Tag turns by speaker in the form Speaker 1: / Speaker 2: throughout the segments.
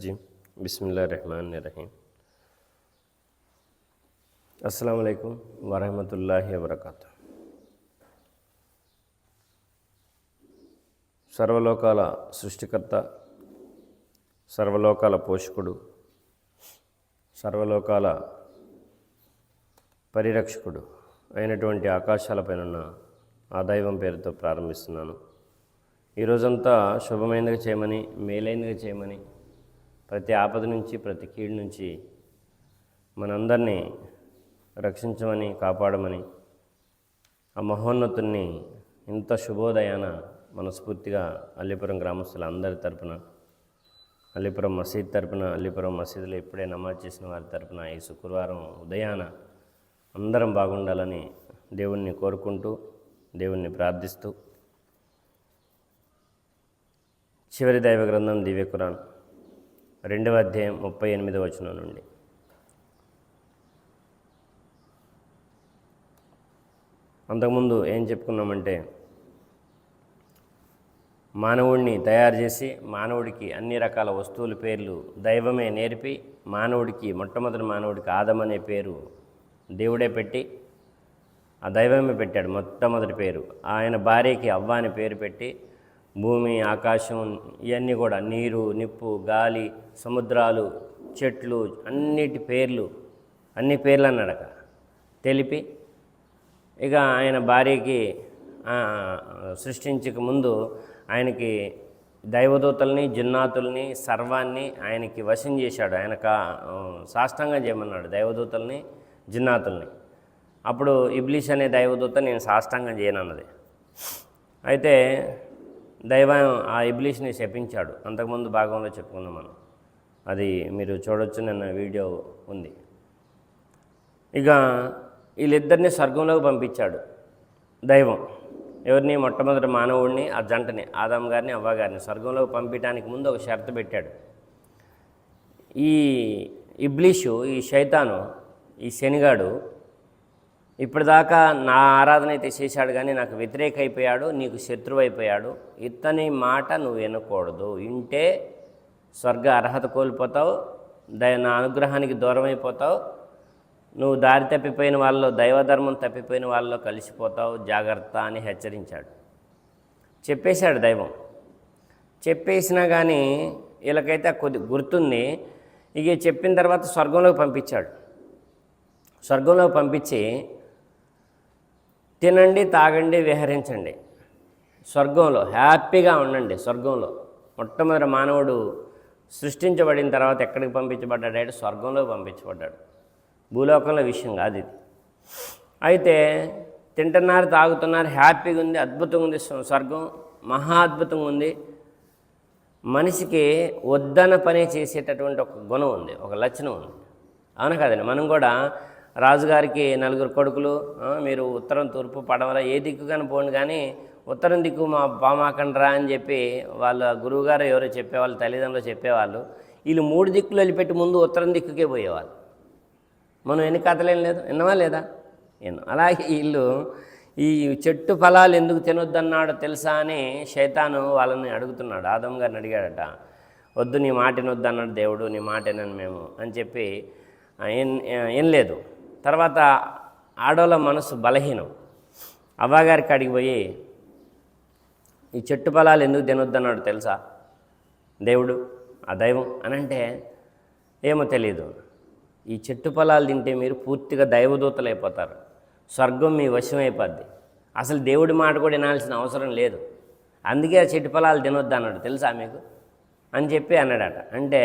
Speaker 1: जी बिसमीम అస్సలం వరహమతుల్లాహి వబర్కాతు సర్వలోకాల సృష్టికర్త సర్వలోకాల పోషకుడు సర్వలోకాల పరిరక్షకుడు అయినటువంటి ఆకాశాలపైన ఉన్న ఆ దైవం పేరుతో ప్రారంభిస్తున్నాను ఈ రోజంతా శుభమైనదిగా చేయమని మేలైనదిగా చేయమని ప్రతి ఆపద నుంచి ప్రతి కీడు నుంచి మనందరినీ రక్షించమని కాపాడమని ఆ మహోన్నతుణ్ణి ఇంత శుభోదయాన మనస్ఫూర్తిగా అల్లిపురం గ్రామస్తుల అందరి తరపున అల్లిపురం మసీద్ తరపున అల్లిపురం మసీదులో ఇప్పుడే నమాజ్ చేసిన వారి తరపున ఈ శుక్రవారం ఉదయాన అందరం బాగుండాలని దేవుణ్ణి కోరుకుంటూ దేవుణ్ణి ప్రార్థిస్తూ చివరి దైవ గ్రంథం దివ్య ఖురాన్. రెండవ అధ్యాయం ముప్పై ఎనిమిదవ వచనం నుండి. అంతకుముందు ఏం చెప్పుకున్నామంటే మానవుడిని తయారు చేసి మానవుడికి అన్ని రకాల వస్తువుల పేర్లు దైవమే నేర్పి మానవుడికి మొట్టమొదటి మానవుడికి ఆదం అనే పేరు దేవుడే పెట్టి ఆ దైవమే పెట్టాడు మొట్టమొదటి పేరు. ఆయన భార్యకి అవ్వ అని పేరు పెట్టి భూమి ఆకాశం ఇవన్నీ కూడా నీరు నిప్పు గాలి సముద్రాలు చెట్లు అన్నిటి పేర్లు అన్ని పేర్లు అన్నాడక తెలిపి ఇక ఆయన భార్యకి సృష్టించక ముందు ఆయనకి దైవదూతల్ని జిన్నాతుల్ని సర్వాన్ని ఆయనకి వశం చేశాడు. ఆయన కా సాష్టంగా చేయమన్నాడు దైవదూతల్ని జిన్నాతుల్ని. అప్పుడు ఇబ్లీష్ అనే దైవదూత నేను సాష్టాంగం చేయనన్నది. అయితే దైవం ఆ ఇబ్లీష్ని శపించాడు. అంతకుముందు భాగంలో చెప్పుకున్నాం మనం. అది మీరు చూడొచ్చు నిన్న వీడియో ఉంది. ఇక వీళ్ళిద్దరిని స్వర్గంలోకి పంపించాడు దైవం. ఎవరిని? మొట్టమొదటి మానవుడిని ఆ జంటని ఆదాం గారిని అవ్వ గారిని. స్వర్గంలోకి పంపించడానికి ముందు ఒక షరతు పెట్టాడు. ఈ ఇబ్లీషు ఈ శైతాను ఈ శనిగాడు ఇప్పటిదాకా నా ఆరాధన అయితే చేశాడు కానీ నాకు వ్యతిరేక అయిపోయాడు నీకు శత్రువు అయిపోయాడు ఇతని మాట నువ్వు వినకూడదు. వింటే స్వర్గ అర్హత కోల్పోతావు దయ నా అనుగ్రహానికి దూరం అయిపోతావు నువ్వు దారి తప్పిపోయిన వాళ్ళలో దైవధర్మం తప్పిపోయిన వాళ్ళలో కలిసిపోతావు. జాగ్రత్త అని హెచ్చరించాడు. చెప్పేశాడు దైవం. చెప్పేసినా కానీ వీళ్ళకైతే కొద్ది గుర్తుంది. ఇక చెప్పిన తర్వాత స్వర్గంలోకి పంపించాడు. స్వర్గంలోకి పంపించి తినండి తాగండి విహరించండి. స్వర్గంలో హ్యాపీగా ఉండండి స్వర్గంలో. మొట్టమొదటి మానవుడు సృష్టించబడిన తర్వాత ఎక్కడికి పంపించబడ్డాడు అంటే స్వర్గంలో పంపించబడ్డాడు. భూలోకంలో విషయం కాదు ఇది. అయితే తింటున్నారు తాగుతున్నారు హ్యాపీగా ఉంది అద్భుతంగా ఉంది స్వర్గం మహా అద్భుతంగా ఉంది. మనిషికి వద్దన పని చేసేటటువంటి ఒక గుణం ఉంది ఒక లక్షణం ఉంది. అవును కదండి? మనం కూడా రాజుగారికి నలుగురు కొడుకులు మీరు ఉత్తరం తూర్పు పడవల ఏ దిక్కు కానీ పోండి కానీ ఉత్తరం దిక్కు మా బామాకండ్రా అని చెప్పి వాళ్ళ గురువుగారు ఎవరో చెప్పేవాళ్ళు తల్లిదండ్రులు చెప్పేవాళ్ళు. వీళ్ళు మూడు దిక్కులు వెళ్ళిపెట్టి ముందు ఉత్తరం దిక్కుకే పోయేవాళ్ళు. మనం ఎన్ని కథలేం లేదు? విన్నవా లేదా? విన్నాం. అలాగే వీళ్ళు ఈ చెట్టు ఫలాలు ఎందుకు తినొద్దన్నాడో తెలుసా అని శైతాను వాళ్ళని అడుగుతున్నాడు. ఆదం గారిని అడిగాడట వద్దు నీ మాట వినొద్దన్నాడు దేవుడు నీ మాట వినను మేము అని చెప్పి ఏం లేదు. తర్వాత ఆడోళ్ళ మనసు బలహీనం. అవ్వగారి కాడికి పోయి ఈ చెట్టు ఫలాలు ఎందుకు తినొద్దన్నాడు తెలుసా? దేవుడు ఆ దైవం అని అంటే ఏమో తెలియదు ఈ చెట్టు ఫలాలు తింటే మీరు పూర్తిగా దైవదూతలు అయిపోతారు. స్వర్గం మీ వశం అయిపోద్ది. అసలు దేవుడి మాట కూడా వినాల్సిన అవసరం లేదు. అందుకే ఆ చెట్టు ఫలాలు తినొద్దు అన్నాడు తెలుసా మీకు? అని చెప్పి అన్నాడట. అంటే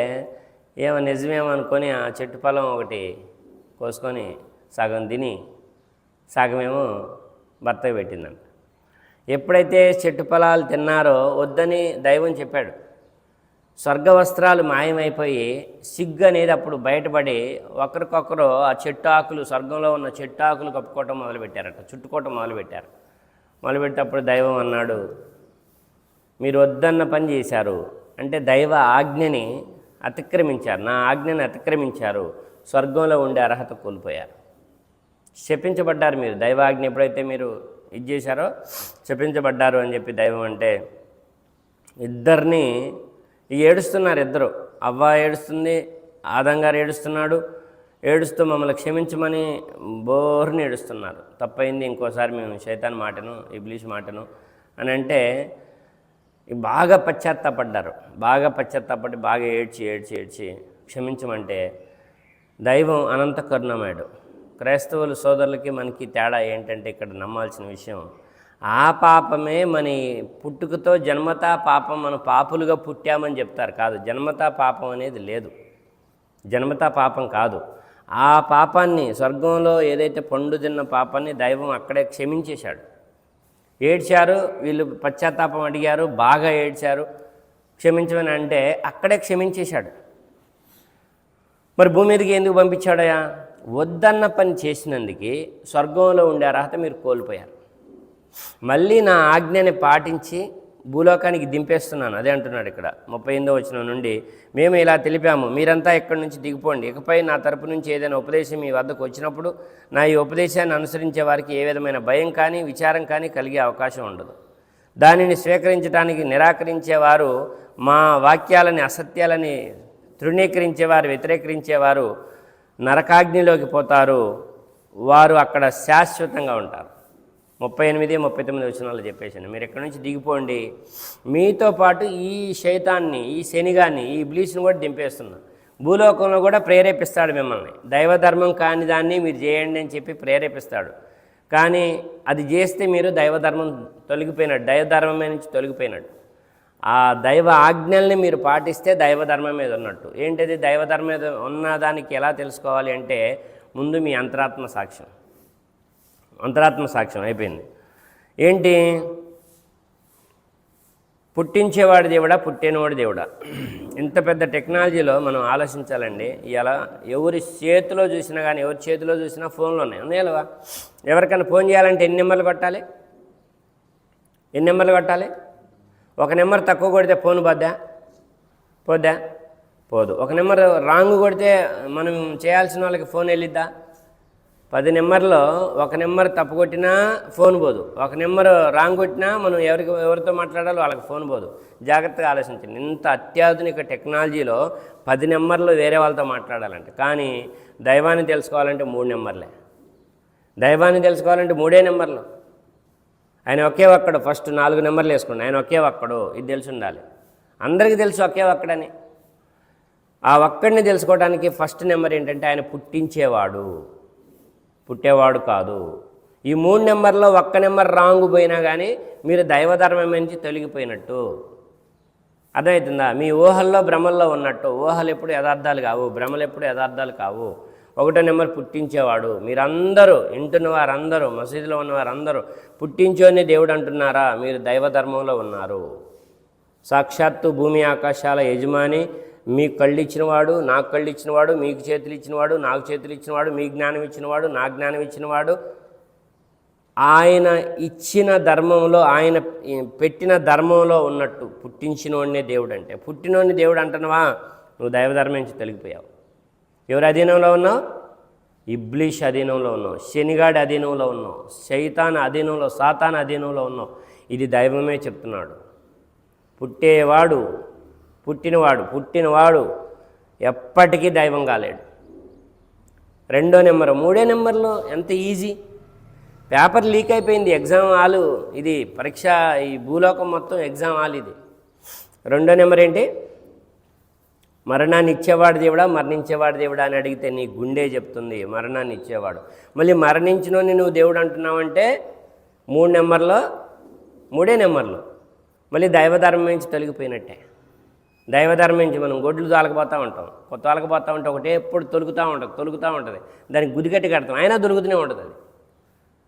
Speaker 1: ఏమో నిజమేమో అనుకొని ఆ చెట్టు ఫలం ఒకటి కోసుకొని సగం తిని సగమేమో భర్తకు పెట్టిందంట. ఎప్పుడైతే చెట్టు ఫలాలు తిన్నారో వద్దని దైవం చెప్పాడు. స్వర్గ వస్త్రాలు మాయమైపోయి సిగ్గు అనేది అప్పుడు బయటపడి ఒకరికొకరు ఆ చెట్టు ఆకులు స్వర్గంలో ఉన్న చెట్టు ఆకులు కప్పుకోవటం మొదలుపెట్టారట చుట్టుకోవటం మొదలుపెట్టారు. మొదలుపెట్టేటప్పుడు దైవం అన్నాడు మీరు వద్దన్న పని చేశారు అంటే దైవ ఆజ్ఞని అతిక్రమించారు నా ఆజ్ఞని అతిక్రమించారు స్వర్గంలో ఉండే అర్హత కోల్పోయారు. శపించబడ్డారు మీరు. దైవాజ్ఞ ఎప్పుడైతే మీరు ఇది చేశారో శపించబడ్డారు అని చెప్పి దైవం అంటే ఇద్దరిని ఏడుస్తున్నారు ఇద్దరు. అవ్వ ఏడుస్తుంది ఆదంగారు ఏడుస్తున్నాడు ఏడుస్తూ మమ్మల్ని క్షమించమని బోర్ని ఏడుస్తున్నారు. తప్పైంది ఇంకోసారి మేము శైతాన్ మాటను ఇబ్లీష్ మాటను అని అంటే బాగా పశ్చాత్తాపడ్డారు. బాగా పశ్చాత్తాపడి బాగా ఏడ్చి ఏడ్చి ఏడ్చి క్షమించమంటే దైవం అనంత కరుణమేడు క్రైస్తవులు సోదరులకి మనకి తేడా ఏంటంటే ఇక్కడ నమ్మాల్సిన విషయం ఆ పాపమే మన పుట్టుకతో జన్మతా పాపం మనం పాపులుగా పుట్టామని చెప్తారు. కాదు జన్మతా పాపం అనేది లేదు. జన్మతా పాపం కాదు. ఆ పాపాన్ని స్వర్గంలో ఏదైతే పండు తిన్న పాపాన్ని దైవం అక్కడే క్షమించేశాడు. ఏడ్చారు వీళ్ళు పశ్చాత్తాపం అడిగారు బాగా ఏడ్చారు. క్షమించమని అంటే అక్కడే క్షమించేశాడు. మరి భూమి మీదకి ఎందుకు పంపించాడయా వద్దన్న పని చేసినందుకే స్వర్గంలో ఉండే అర్హత మీరు కోల్పోయారు. మళ్ళీ నా ఆజ్ఞని పాటించి భూలోకానికి దింపేస్తున్నాను. అదే అంటున్నాడు ఇక్కడ ముప్పై ఎనిమిదో వచ్చిన నుండి. మేము ఇలా తెలిపాము మీరంతా ఇక్కడి నుంచి దిగిపోండి. ఇకపై నా తరపు నుంచి ఏదైనా ఉపదేశం మీ వద్దకు వచ్చినప్పుడు నా ఈ ఉపదేశాన్ని అనుసరించే వారికి ఏ విధమైన భయం కానీ విచారం కానీ కలిగే అవకాశం ఉండదు. దానిని స్వీకరించడానికి నిరాకరించేవారు మా వాక్యాలని అసత్యాలని తృణీకరించేవారు వ్యతిరేకరించేవారు నరకాగ్నిలోకి పోతారు. వారు అక్కడ శాశ్వతంగా ఉంటారు. ముప్పై ఎనిమిది ముప్పై తొమ్మిది వచనాలు చెప్పేసాను మీరు ఎక్కడి నుంచి దిగిపోండి. మీతో పాటు ఈ శైతాన్ని ఈ శనిగాన్ని ఈ బ్లీచ్ని కూడా దింపేస్తున్నా. భూలోకంలో కూడా ప్రేరేపిస్తాడు మిమ్మల్ని. దైవధర్మం కాని దాన్ని మీరు చేయండి అని చెప్పి ప్రేరేపిస్తాడు. కానీ అది చేస్తే మీరు దైవధర్మం తొలగిపోయినట్టు దైవధర్మమే నుంచి తొలగిపోయినట్టు ఆ దైవ ఆజ్ఞల్ని మీరు పాటిస్తే దైవధర్మం మీద ఉన్నట్టు. ఏంటిది దైవధర్మం మీద ఉన్నదానికి ఎలా తెలుసుకోవాలి అంటే ముందు మీ అంతరాత్మ సాక్ష్యం. అంతరాత్మ సాక్ష్యం అయిపోయింది. ఏంటి? పుట్టించేవాడు దేవుడా పుట్టినవాడు దేవుడా? ఇంత పెద్ద టెక్నాలజీలో మనం ఆలోచించాలండి ఇలా ఎవరి చేతిలో చూసినా కానీ ఎవరి చేతిలో చూసినా ఫోన్లు ఉన్నాయి. ఉన్నాయా ఎవరికైనా ఫోన్ చేయాలంటే ఎన్ని నెంబర్లు కొట్టాలి? ఎన్ని నెంబర్లు కొట్టాలి? ఒక నెంబర్ తక్కువ కొడితే ఫోన్ పోద్దా? పోద్దా? పోదు. ఒక నెంబర్ రాంగ్ కొడితే మనం చేయాల్సిన వాళ్ళకి ఫోన్ వెళ్ళిద్దా? పది నెంబర్లో ఒక నెంబర్ తప్పు కొట్టినా ఫోన్ పోదు. ఒక నెంబర్ రాంగ్ కొట్టినా మనం ఎవరికి ఎవరితో మాట్లాడాలో వాళ్ళకి ఫోన్ పోదు. జాగ్రత్తగా ఆలోచించండి. ఇంత అత్యాధునిక టెక్నాలజీలో పది నెంబర్లు వేరే వాళ్ళతో మాట్లాడాలంటే కానీ దైవాన్ని తెలుసుకోవాలంటే మూడు నెంబర్లే. దైవాన్ని తెలుసుకోవాలంటే మూడే నెంబర్లు. ఆయన ఒకే ఒక్కడు ఫస్ట్ నాలుగు నెంబర్లు వేసుకోండి ఆయన ఒకే ఒక్కడు ఇది తెలిసి ఉండాలి. అందరికీ తెలుసు ఒకే ఒక్కడని. ఆ ఒక్కడిని తెలుసుకోవడానికి ఫస్ట్ నెంబర్ ఏంటంటే ఆయన పుట్టించేవాడు. పుట్టేవాడు కాదు. ఈ మూడు నెంబర్లో ఒక్క నెంబర్ రాంగ్ పోయినా కానీ మీరు దైవధర్మం నుంచి తొలగిపోయినట్టు. అర్థమవుతుందా? మీ ఊహల్లో భ్రమల్లో ఉన్నట్టు. ఊహలు ఎప్పుడు యథార్థాలు కావు. భ్రమలు ఎప్పుడు యథార్థాలు కావు. ఒకటో నెంబర్ పుట్టించేవాడు. మీరందరూ ఇంటున్న వారందరూ మసీదులో ఉన్న వారందరూ పుట్టించోని దేవుడు అంటున్నారా? మీరు దైవధర్మంలో ఉన్నారు. సాక్షాత్తు భూమి ఆకాశాల యజమాని మీకు కళ్ళు ఇచ్చినవాడు నాకు కళ్ళు ఇచ్చినవాడు మీకు చేతులు ఇచ్చినవాడు నాకు చేతులు ఇచ్చినవాడు మీ జ్ఞానం ఇచ్చినవాడు నా జ్ఞానం ఇచ్చినవాడు ఆయన ఇచ్చిన ధర్మంలో ఆయన పెట్టిన ధర్మంలో ఉన్నట్టు పుట్టించినోడినే దేవుడు అంటే పుట్టినోడిని దేవుడు అంటున్నావా? నువ్వు దైవధర్మం నుంచి తొలగిపోయావు. ఎవరి అధీనంలో ఉన్నావు? ఇబ్లీష్ అధీనంలో ఉన్నావు శనిగాడి అధీనంలో ఉన్నావు శైతాన్ అధీనంలో సాతాన్ అధీనంలో ఉన్నావు. ఇది దైవమే చెప్తున్నాడు. పుట్టేవాడు పుట్టినవాడు పుట్టినవాడు ఎప్పటికీ దైవం కాలేడు. రెండో నెంబర్ మూడో నెంబర్లో ఎంత ఈజీ? పేపర్ లీక్ అయిపోయింది ఎగ్జామ్ హాలు ఇది పరీక్ష ఈ భూలోకం మొత్తం ఎగ్జామ్ హాల్ ఇది. రెండో నెంబర్ ఏంటి? మరణాన్ని ఇచ్చేవాడు దేవుడా? మరణించేవాడు దేవుడా అని అడిగితే నీ గుండె చెప్తుంది మరణాన్ని ఇచ్చేవాడు మళ్ళీ మరణించినోని నువ్వు దేవుడు అంటున్నావంటే మూడు నెంబర్లో మూడే నెంబర్లు. మళ్ళీ దైవధర్మం నుంచి తొలగిపోయినట్టే. దైవధర్మం నుంచి మనం గొడ్లు తొలకపోతూ ఉంటాం. కొత్త తొలకపోతూ ఉంటే ఒకటే ఎప్పుడు తొలుగుతూ ఉంటుంది తొలుగుతూ ఉంటుంది. దానికి గుదిగట్టి కడతాం అయినా దొరుకుతూనే ఉంటుంది.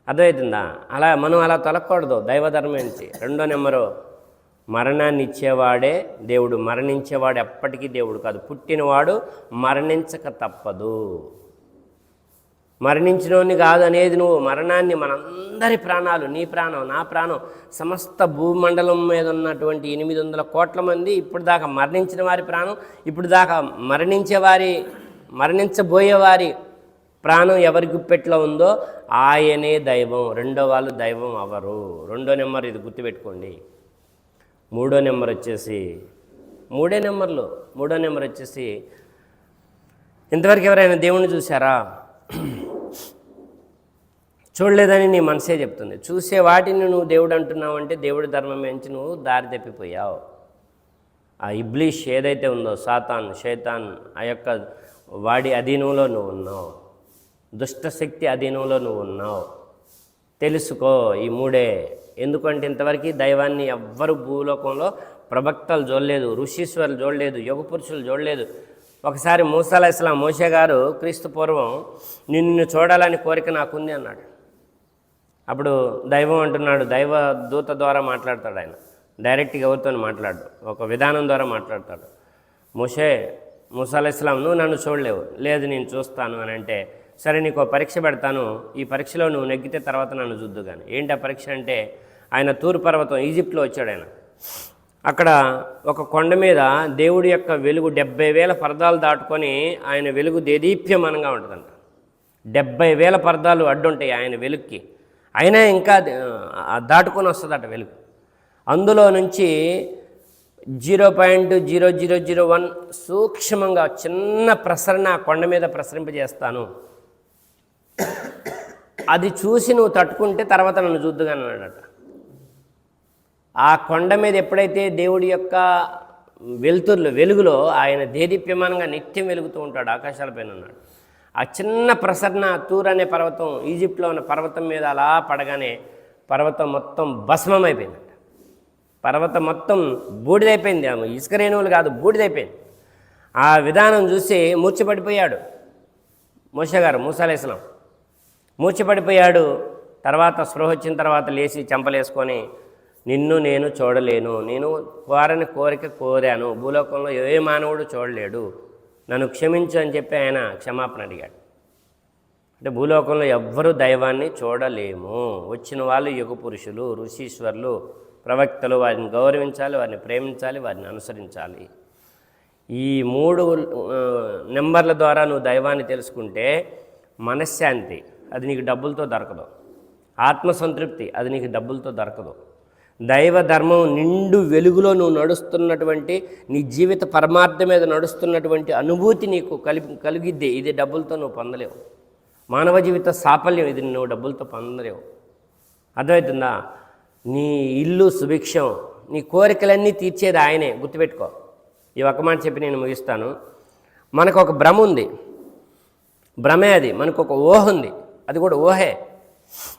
Speaker 1: అది అర్థమవుతుందా? అలా మనం అలా తొలగకూడదు దైవధర్మం నుంచి. రెండో నెంబరు మరణాన్ని ఇచ్చేవాడే దేవుడు మరణించేవాడు ఎప్పటికీ దేవుడు కాదు. పుట్టినవాడు మరణించక తప్పదు. మరణించినోని కాదు అనేది నువ్వు మరణాన్ని మనందరి ప్రాణాలు నీ ప్రాణం నా ప్రాణం సమస్త భూమండలం మీద ఉన్నటువంటి ఎనిమిది వందల కోట్ల మంది ఇప్పుడు దాకా మరణించిన వారి ప్రాణం ఇప్పుడు దాకా మరణించే వారి మరణించబోయే వారి ప్రాణం ఎవరి గుప్పెట్లో ఉందో ఆయనే దైవం. రెండో వాళ్ళు దైవం అవరు రెండో నెంబర్ ఇది గుర్తుపెట్టుకోండి. మూడో నెంబర్ వచ్చేసి మూడే నెంబర్లు మూడో నెంబర్ వచ్చేసి ఇంతవరకు ఎవరైనా దేవుణ్ణి చూసారా చూడలేదని నీ మనసే చెప్తుంది. చూసే వాటిని నువ్వు దేవుడు అంటున్నావు అంటే దేవుడి ధర్మం నుంచి నువ్వు దారి తప్పిపోయావు. ఆ ఇబ్లీష్ ఏదైతే ఉందో సాతాన్ శైతాన్ ఆ యొక్క వాడి అధీనంలో నువ్వు ఉన్నావు. దుష్టశక్తి అధీనంలో నువ్వు ఉన్నావు. తెలుసుకో ఈ మూడే ఎందుకంటే ఇంతవరకు దైవాన్ని ఎవ్వరు భూలోకంలో ప్రభక్తలు చూడలేదు ఋషీశ్వరులు చూడలేదు యుగ పురుషులు చూడలేదు. ఒకసారి మూసాలా ఇస్లాం మోషే గారు క్రీస్తు పూర్వం నిన్ను చూడాలని కోరిక నాకుంది అన్నాడు. అప్పుడు దైవం అంటున్నాడు దైవ దూత ద్వారా మాట్లాడతాడు ఆయన. డైరెక్ట్గా ఎవరితో మాట్లాడు? ఒక విధానం ద్వారా మాట్లాడతాడు. ముషే మూసాలా ఇస్లాం నువ్వు నన్ను చూడలేవు. లేదు నేను చూస్తాను అని అంటే సరే నీకు ఒక పరీక్ష పెడతాను. ఈ పరీక్షలో నువ్వు నెగ్గితే తర్వాత నన్ను చూద్దు కానీ ఏంటి ఆ పరీక్ష అంటే ఆయన తూరు పర్వతం ఈజిప్ట్లో వచ్చాడు ఆయన. అక్కడ ఒక కొండ మీద దేవుడి యొక్క వెలుగు డెబ్బై వేల పరదాలు దాటుకొని ఆయన వెలుగు దేదీప్యమానంగా ఉంటుందంట. డెబ్బై వేల పరదాలు అడ్డుంటాయి ఆయన వెలుగుకి. అయినా ఇంకా దాటుకొని వస్తుందట వెలుగు. అందులో నుంచి zero point zero zero zero one సూక్ష్మంగా చిన్న ప్రసరణ ఆ కొండ మీద ప్రసరింపజేస్తాను. అది చూసి నువ్వు తట్టుకుంటే తర్వాత నన్ను చూద్దుగా అన్నాడట. ఆ కొండ మీద ఎప్పుడైతే దేవుడి యొక్క వెలుతురులు వెలుగులో ఆయన దేదీప్యమానంగా నిత్యం వెలుగుతూ ఉంటాడు ఆకాశాలపైన ఉన్నాడు. ఆ చిన్న ప్రసరణ తూర్ అనే పర్వతం ఈజిప్ట్లో ఉన్న పర్వతం మీద అలా పడగానే పర్వతం మొత్తం భస్మం పర్వతం మొత్తం బూడిదైపోయింది ఆమె. ఇసుక రేణువులు కాదు బూడిదైపోయింది. ఆ విధానం చూసి మూర్చిపడిపోయాడు మూసగారు గారు మూర్చిపడిపోయాడు తర్వాత స్పృహ వచ్చిన తర్వాత లేచి చెంపలేసుకొని నిన్ను నేను చూడలేను. నేను కోరని కోరిక కోరాను. భూలోకంలో ఏ మానవుడు చూడలేడు. నన్ను క్షమించు అని చెప్పి ఆయన క్షమాపణ అడిగాడు. అంటే భూలోకంలో ఎవ్వరూ దైవాన్ని చూడలేము. వచ్చిన వాళ్ళు యుగ పురుషులు ఋషీశ్వరులు ప్రవక్తలు వారిని గౌరవించాలి వారిని ప్రేమించాలి వారిని అనుసరించాలి. ఈ మూడు నెంబర్ల ద్వారా నువ్వు దైవాన్ని తెలుసుకుంటే మనశ్శాంతి అది నీకు డబ్బులతో దొరకదు. ఆత్మసంతృప్తి అది నీకు డబ్బులతో దొరకదు. దైవ ధర్మం నిండు వెలుగులో నువ్వు నడుస్తున్నటువంటి నీ జీవిత పరమార్థం మీద నడుస్తున్నటువంటి అనుభూతి నీకు కలి కలిగిద్ది. ఇది డబ్బులతో నువ్వు పొందలేవు. మానవ జీవిత సాఫల్యం ఇది నువ్వు డబ్బులతో పొందలేవు. అర్థమవుతుందా? నీ ఇల్లు సుభిక్షం నీ కోరికలన్నీ తీర్చేది ఆయనే. గుర్తుపెట్టుకో. ఈ ఒక్క మాట చెప్పి నేను ముగిస్తాను. మనకు ఒక భ్రమ ఉంది. భ్రమే అది. మనకు ఒక ఊహ ఉంది. అది కూడా ఊహే.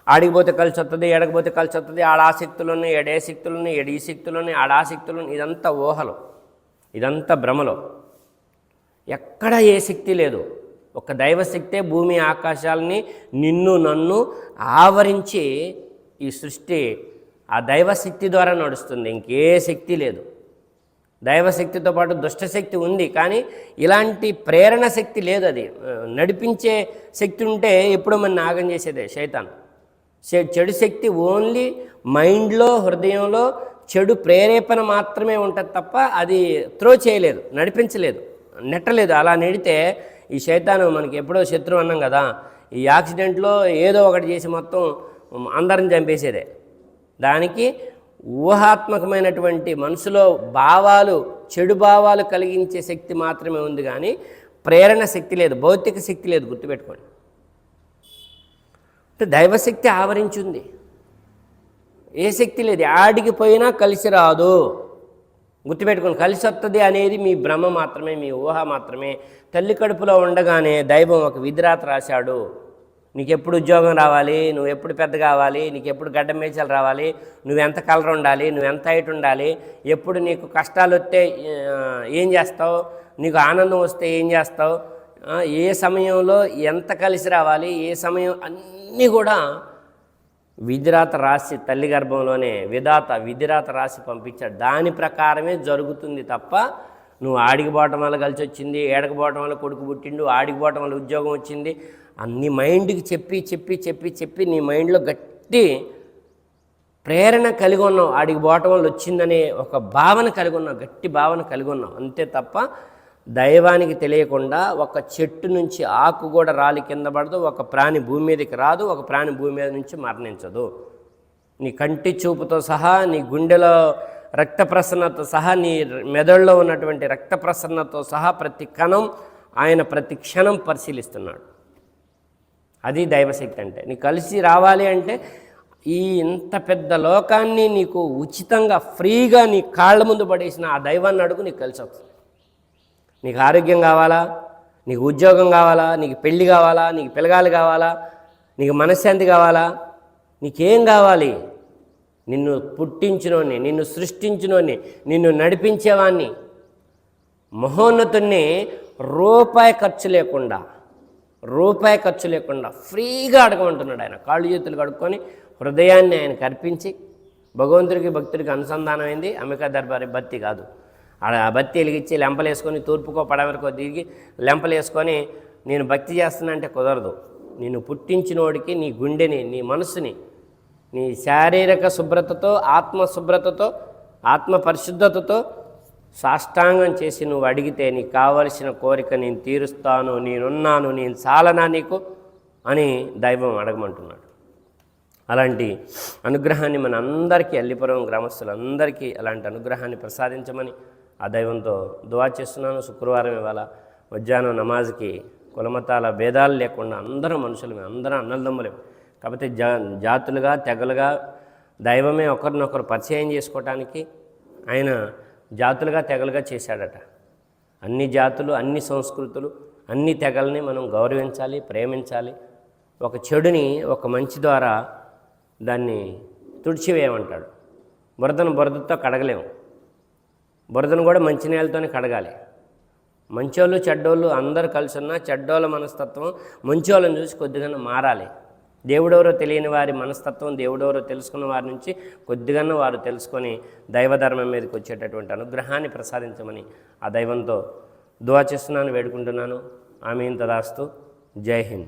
Speaker 1: ఆడిగిపోతే కలిసి వస్తుంది ఎడకపోతే కలిసి వస్తుంది ఆడ ఆసక్తులు ఉన్నాయి ఎడే శక్తులు ఉన్నాయి ఎడ ఈ శక్తులు ఉన్నాయి ఆడ ఉన్నాయి ఇదంతా ఊహలు ఇదంతా భ్రమలో. ఎక్కడ ఏ శక్తి లేదు. ఒక దైవశక్తే భూమి ఆకాశాలని నిన్ను నన్ను ఆవరించి ఈ సృష్టి ఆ దైవశక్తి ద్వారా నడుస్తుంది. ఇంకే శక్తి లేదు. దైవశక్తితో పాటు దుష్టశక్తి ఉంది కానీ ఇలాంటి ప్రేరణ శక్తి లేదు అది. నడిపించే శక్తి ఉంటే ఎప్పుడో మన నాగం చేసేదే శైతాన్. చెడు శక్తి ఓన్లీ మైండ్లో హృదయంలో చెడు ప్రేరేపణ మాత్రమే ఉంటుంది తప్ప అది త్రో చేయలేదు నడిపించలేదు నెట్టలేదు. అలా నెడితే ఈ శైతాను మనకి ఎప్పుడో శత్రువు అన్నాం కదా ఈ యాక్సిడెంట్లో ఏదో ఒకటి చేసి మొత్తం అందరిని చంపేసేదే. దానికి ఊహాత్మకమైనటువంటి మనసులో భావాలు చెడు భావాలు కలిగించే శక్తి మాత్రమే ఉంది కానీ ప్రేరణ శక్తి లేదు భౌతిక శక్తి లేదు గుర్తుపెట్టుకోండి. అంటే దైవశక్తి ఆవరించింది. ఏ శక్తి లేదు ఆడికి పోయినా కలిసి రాదు. గుర్తుపెట్టుకోండి కలిసి వస్తుంది అనేది మీ భ్రమ మాత్రమే మీ ఊహ మాత్రమే. తల్లి కడుపులో ఉండగానే దైవం ఒక విధిరాత రాశాడు. నీకు ఎప్పుడు ఉద్యోగం రావాలి నువ్వు ఎప్పుడు పెద్ద కావాలి నీకు ఎప్పుడు గడ్డ మేచలు రావాలి నువ్వు ఎంత కలర్ ఉండాలి నువ్వు ఎంత హైట్ ఉండాలి ఎప్పుడు నీకు కష్టాలు వస్తే ఏం చేస్తావు నీకు ఆనందం వస్తే ఏం చేస్తావు ఏ సమయంలో ఎంత కలిసి రావాలి ఏ సమయం అన్నీ కూడా విధిరాత రాసి తల్లి గర్భంలోనే విధాత విధిరాత రాసి పంపించాడు. దాని ప్రకారమే జరుగుతుంది తప్ప నువ్వు ఆడికి పోవటం వల్ల కలిసి వచ్చింది ఏడకపోవటం వల్ల కొడుకు పుట్టిండు ఆడికి పోవటం వల్ల ఉద్యోగం వచ్చింది అన్ని మైండ్కి చెప్పి చెప్పి చెప్పి చెప్పి నీ మైండ్లో గట్టి ప్రేరణ కలిగి ఉన్నావు. ఆడికి పోవటం వల్ల వచ్చిందనే ఒక భావన కలిగి ఉన్నావు. గట్టి భావన కలిగి ఉన్నావు. అంతే తప్ప దైవానికి తెలియకుండా ఒక చెట్టు నుంచి ఆకు కూడా రాలి కింద పడదు. ఒక ప్రాణి భూమి మీదకి రాదు. ఒక ప్రాణి భూమి మీద నుంచి మరణించదు. నీ కంటి చూపుతో సహా నీ గుండెలో రక్త ప్రసన్నతో సహా నీ మెదడులో ఉన్నటువంటి రక్త ప్రసన్నతో సహా ప్రతి కణం ఆయన ప్రతి క్షణం పరిశీలిస్తున్నాడు. అది దైవశక్తి అంటే. నీకు కలిసి రావాలి అంటే ఈ ఇంత పెద్ద లోకాన్ని నీకు ఉచితంగా ఫ్రీగా నీ కాళ్ళ ముందు పడేసిన ఆ దైవాన్ని అడుగు నీకు కలిసి వస్తుంది. నీకు ఆరోగ్యం కావాలా? నీకు ఉద్యోగం కావాలా? నీకు పెళ్ళి కావాలా? నీకు పిల్లగాలు కావాలా? నీకు మనశ్శాంతి కావాలా? నీకేం కావాలి? నిన్ను పుట్టించినోని నిన్ను సృష్టించినోని నిన్ను నడిపించేవాణ్ణి మహోన్నతుణ్ణి రూపాయి ఖర్చు లేకుండా రూపాయి ఖర్చు లేకుండా ఫ్రీగా అడగమంటున్నాడు ఆయన. కాళ్ళు చేతులు కడుక్కొని హృదయాన్ని ఆయనకు అర్పించి భగవంతుడికి భక్తుడికి అనుసంధానమైంది అమెరికా దర్బారి బత్తి కాదు. ఆడ ఆ బత్తి వెలిగించి లెంపలేసుకొని తూర్పుకో పడమరకో దిగి లెంపలేసుకొని నేను భక్తి చేస్తున్నా అంటే కుదరదు. నేను పుట్టించినోడికి నీ గుండెని నీ మనసుని నీ శారీరక శుభ్రతతో ఆత్మ శుభ్రతతో ఆత్మ పరిశుద్ధతతో సాష్టాంగం చేసి నువ్వు అడిగితే నీకు కావలసిన కోరిక నేను తీరుస్తాను నేనున్నాను నేను చాలనా నీకు అని దైవం అడగమంటున్నాడు. అలాంటి అనుగ్రహాన్ని మన అందరికీ అల్లిపురం గ్రామస్తులందరికీ అలాంటి అనుగ్రహాన్ని ప్రసాదించమని ఆ దైవంతో దువా చేస్తున్నాను. శుక్రవారం ఇవాళ మధ్యాహ్నం నమాజ్కి కులమతాల భేదాలు లేకుండా అందరూ మనుషులమే అందరం అన్నదమ్ములేము కాకపోతే జా జాతులుగా తెగలుగా దైవమే ఒకరినొకరు పరిచయం చేసుకోవటానికి ఆయన జాతులుగా తెగలుగా చేశాడట. అన్ని జాతులు అన్ని సంస్కృతులు అన్ని తెగల్ని మనం గౌరవించాలి ప్రేమించాలి. ఒక చెడుని ఒక మంచి ద్వారా దాన్ని తుడిచివేయమంటాడు. బురదను బురదతో కడగలేము. బురదను కూడా మంచినీళ్ళతోనే కడగాలి. మంచోళ్ళు చెడ్డోళ్ళు అందరూ కలిసి ఉన్నా చెడ్డోళ్ళ మనస్తత్వం మంచోళ్ళని చూసి కొద్దిగా మారాలి. దేవుడెవరో తెలియని వారి మనస్తత్వం దేవుడెవరో తెలుసుకున్న వారి నుంచి కొద్దిగా వారు తెలుసుకొని దైవధర్మం మీదకి వచ్చేటటువంటి అనుగ్రహాన్ని ప్రసాదించమని ఆ దైవంతో దువా చేస్తున్నాను వేడుకుంటున్నాను. ఆమె తదాస్తు. జై హింద్.